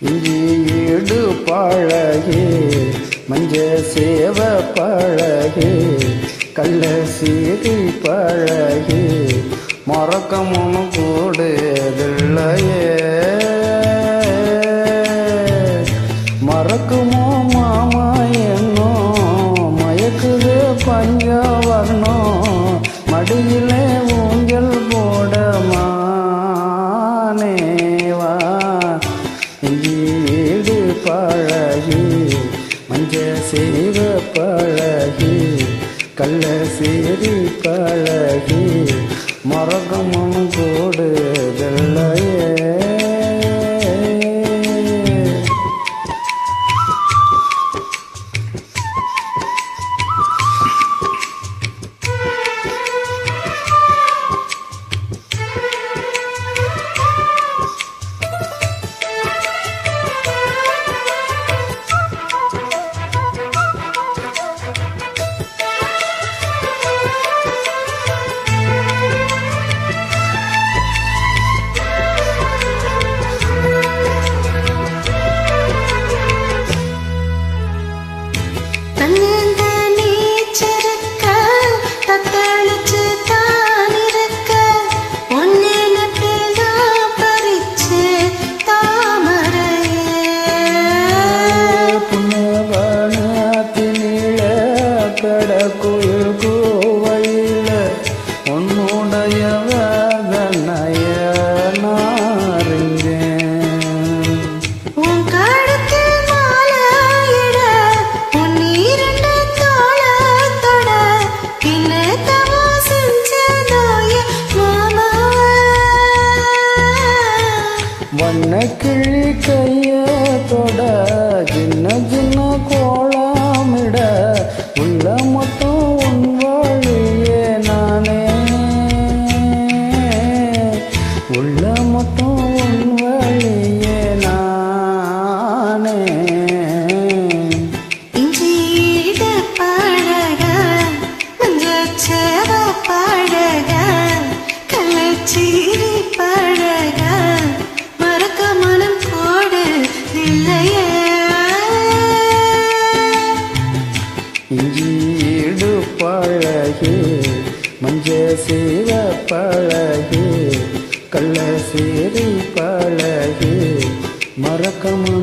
இஞ்சி ஈடு பழகே மஞ்ச சேவ பழகே கள்ள சீரி பழகி மறக்கமுன்னு கூடுதில்லையே மறக்குமோ மாமா என்னோ மயக்குது பஞ்சவர்ணோ மடியிலே ஊஞ்சல் போடமானேவா வீடு கல்ல சேரி பழகி மரகமும் போடுதல் கடக்குயில் கோவையில் உன்னுடைய வேதனைய உன் கழுத்தில் பழக, கள்ளச்சீரி பழக, மறக்க மனம் கோடு இல்லையே. இஞ்சீடு பழகி மஞ்ச சீவ பழகி கள்ள சீரி பழகி மறக்கமா